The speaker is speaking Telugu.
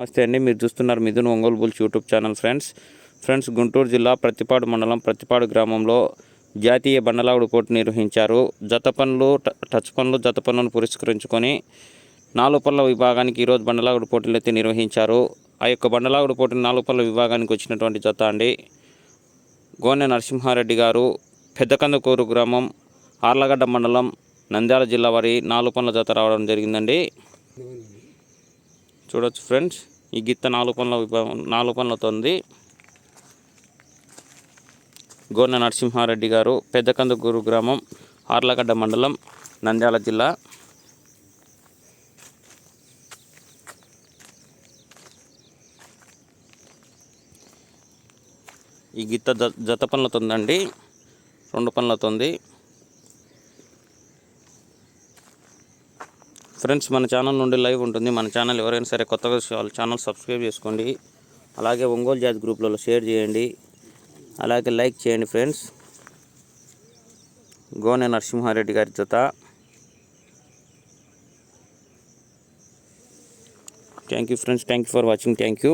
నమస్తే అండి మీరు చూస్తున్నారు Mithun Ongole bulls YouTube channel friends. Friends Guntur జిల్లా ప్రతిపాడు మండలం ప్రతిపాడు గ్రామంలో జాతీయ బండలాగుడు పోటీ నిర్వహించారు. జత పనులు ట- టచ్ పనులు జత పనులను పురస్కరించుకొని నాలుగు విభాగానికి ఈరోజు బండలాగుడు పోటీలు అయితే నిర్వహించారు. ఆ యొక్క బండలాగుడు పోటీలు నాలుగు విభాగానికి వచ్చినటువంటి జత అండి. గోనె నరసింహారెడ్డి గారు పెద్దకందకూరు గ్రామం ఆర్లగడ్డ మండలం నంద్యాల జిల్లా వారి నాలుగు పనుల జత రావడం జరిగిందండి. చూడొచ్చు ఫ్రెండ్స్. ఈ గిత్త నాలుగు పనుల విభాగం నాలుగు పనులతో ఉంది గోర్న నరసింహారెడ్డి గారు పెద్దకందుకూరు గ్రామం ఆర్లగడ్డ మండలం నంద్యాల జిల్లా. ఈ గిత్త జ- జత పనులతో ఉందండి రెండు పనులతో ఫ్రెండ్స్ మన ఛానల్ నుండి లైవ్ ఉంటుంది. మన ఛానల్ ఎవరైనా సరే కొత్తగా ఛానల్ సబ్స్క్రైబ్ చేసుకోండి. అలాగే ఒంగోలు జాతి గ్రూప్లలో షేర్ చేయండి. అలాగే లైక్ చేయండి ఫ్రెండ్స్. గోనె నరసింహారెడ్డి గారి జత. Thank you friends thank you for watching thank you